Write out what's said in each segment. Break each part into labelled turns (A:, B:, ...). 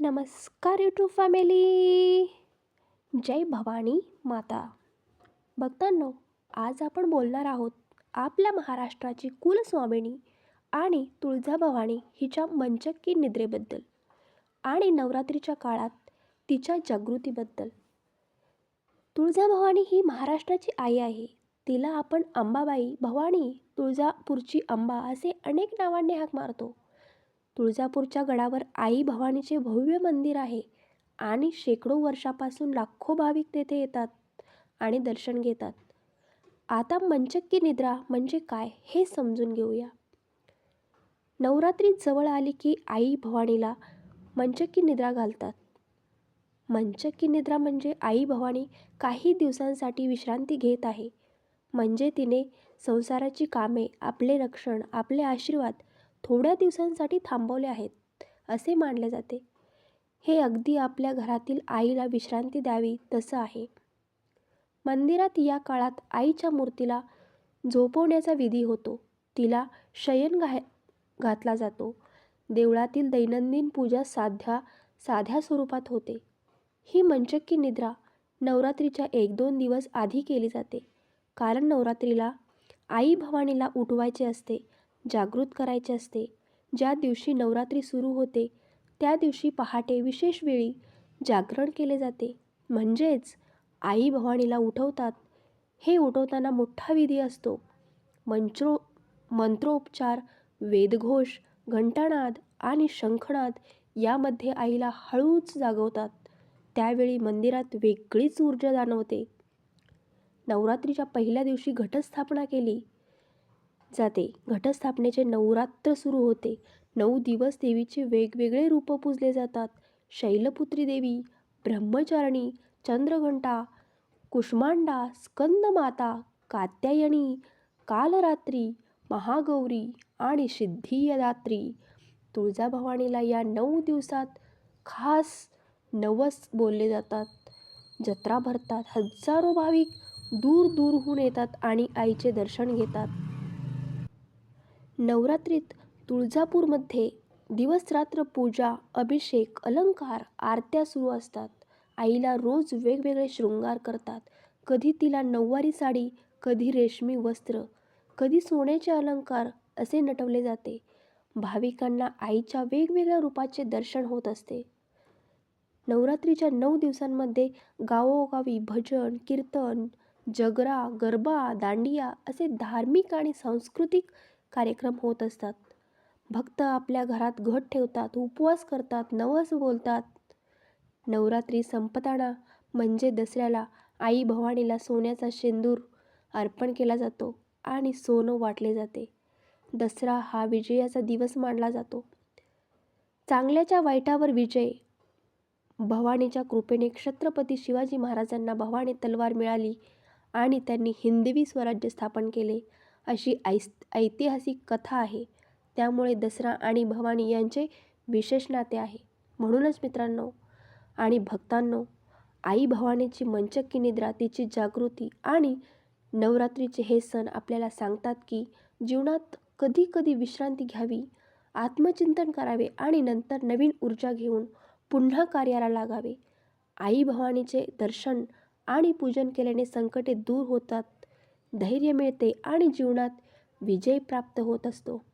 A: नमस्कार YouTube family जय भवानी माता. भक्तांनो आज आपण बोलणार आहोत आपल्या महाराष्ट्राची कुलस्वामिनी आणि तुळजाभवानी हिच्या मंचक्की निद्रेबद्दल आणि नवरात्रीच्या काळात तिच्या जागृतीबद्दल. तुळजाभवानी ही महाराष्ट्राची आई आहे. तिला आपण अंबाबाई भवानी तुळजापूरची अंबा असे अनेक नावांनी हाक मारतो. तुळजापूरच्या गडावर आई भवानीचे भव्य मंदिर आहे आणि शेकडो वर्षापासून लाखो भाविक तेथे येतात आणि दर्शन घेतात. आता मंचक्की निद्रा म्हणजे काय हे समजून घेऊया. नवरात्री जवळ आली की आई भवानीला मंचक्की निद्रा घालतात. मंचक्की निद्रा म्हणजे आई भवानी काही दिवसांसाठी विश्रांती घेत आहे. म्हणजे तिने संसाराची कामे आपले रक्षण आपले आशीर्वाद थोड्या दिवसांसाठी थांबवले आहेत असे मानले जाते. हे अगदी आपल्या घरातील आईला विश्रांती द्यावी तसं आहे. मंदिरात या काळात आईच्या मूर्तीला झोपवण्याचा विधी होतो. तिला शयन घा घातला जातो. देवळातील दैनंदिन पूजा साध्या साध्या स्वरूपात होते. ही मंचक्की निद्रा नवरात्रीच्या एक दोन दिवस आधी केली जाते. कारण नवरात्रीला आई भवानीला उठवायचे असते जागृत करायचे असते. ज्या दिवशी नवरात्री सुरू होते त्या दिवशी पहाटे विशेष वेळी जागरण केले जाते. म्हणजेच आई भवानीला उठवतात. हे उठवताना मोठा विधी असतो. मंत्रो मंत्रोपचार वेदघोष घंटानाद आणि शंखनाद यामध्ये आईला हळूच जागवतात. त्यावेळी मंदिरात वेगळीच ऊर्जा जाणवते. नवरात्रीच्या पहिल्या दिवशी घटस्थापना केली. जाते. घटस्थापनेचे नवरात्र सुरू होते. नऊ दिवस देवीचे वेगवेगळे रूप पूजले जातात. शैलपुत्री देवी ब्रह्मचारिणी चंद्रघंटा कुष्मांडा स्कंदमाता कात्यायनी कालरात्री महागौरी आणि सिद्धियदात्री. तुळजाभवानीला या नऊ दिवसात खास नवस बोलले जातात. जत्रा भरतात. हजारो भाविक दूर दूरहून येतात आणि आईचे दर्शन घेतात. नवरात्रीत तुळजापूरमध्ये दिवसरात्र पूजा अभिषेक अलंकार आरत्या सुरू असतात. आईला रोज वेगवेगळे शृंगार करतात. कधी तिला नऊवारी साडी कधी रेशमी वस्त्र कधी सोन्याचे अलंकार असे नटवले जाते. भाविकांना आईच्या वेगवेगळ्या रूपाचे दर्शन होत असते. नवरात्रीच्या नऊ दिवसांमध्ये गावोगावी भजन कीर्तन जगरा गरबा दांडिया असे धार्मिक आणि सांस्कृतिक कार्यक्रम होत असतात. भक्त आपल्या घरात घट ठेवतात उपवास करतात नवस बोलतात. नवरात्री संपताना म्हणजे दसऱ्याला आई भवानीला सोन्याचा शेंदूर अर्पण केला जातो आणि सोनं वाटले जाते. दसरा हा विजयाचा दिवस मानला जातो. चांगल्याच्या वाईटावर विजय. भवानीच्या कृपेने छत्रपती शिवाजी महाराजांना भवानी तलवार मिळाली आणि त्यांनी हिंदवी स्वराज्य स्थापन केले. अशी ऐस ऐतिहासिक कथा आहे. त्यामुळे दसरा आणि भवानी यांचे विशेष नाते आहे. म्हणूनच मित्रांनो आणि भक्तांनो आई भवानीची मंचक्की निद्रा तिची जागृती आणि नवरात्रीचे हे सण आपल्याला सांगतात की जीवनात कधी कधी विश्रांती घ्यावी आत्मचिंतन करावे आणि नंतर नवीन ऊर्जा घेऊन पुन्हा कार्याला लागावे. आई भवानीचे दर्शन आणि पूजन केल्याने संकटे दूर होतात. धैर्य मिळते आणि जीवनात विजय प्राप्त होत असतो.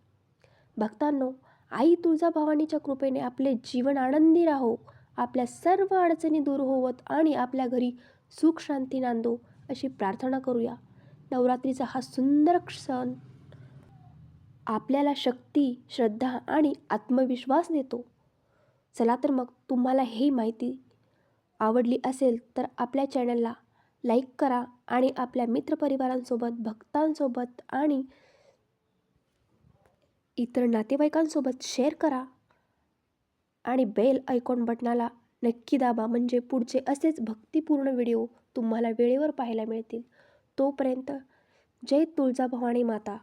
A: भक्तांनो आई तुळजाभवानीच्या कृपेने आपले जीवन आनंदी राहो. आपल्या सर्व अडचणी दूर होवत आणि आपल्या घरी सुख शांती नांदो अशी प्रार्थना करूया. नवरात्रीचा हा सुंदर सण आपल्याला शक्ती श्रद्धा आणि आत्मविश्वास देतो. चला तर मग तुम्हाला ही माहिती आवडली असेल तर आपल्या चॅनलला लाईक करा आणि आपल्या मित्रपरिवारांसोबत भक्तांसोबत आणि इतर नातेवाईकांसोबत शेअर करा. आणि बेल आयकॉन बटनाला नक्की दाबा म्हणजे पुढचे असेच भक्तिपूर्ण व्हिडिओ तुम्हाला वेळेवर पाहायला मिळतील. तोपर्यंत जय तुळजाभवानी माता.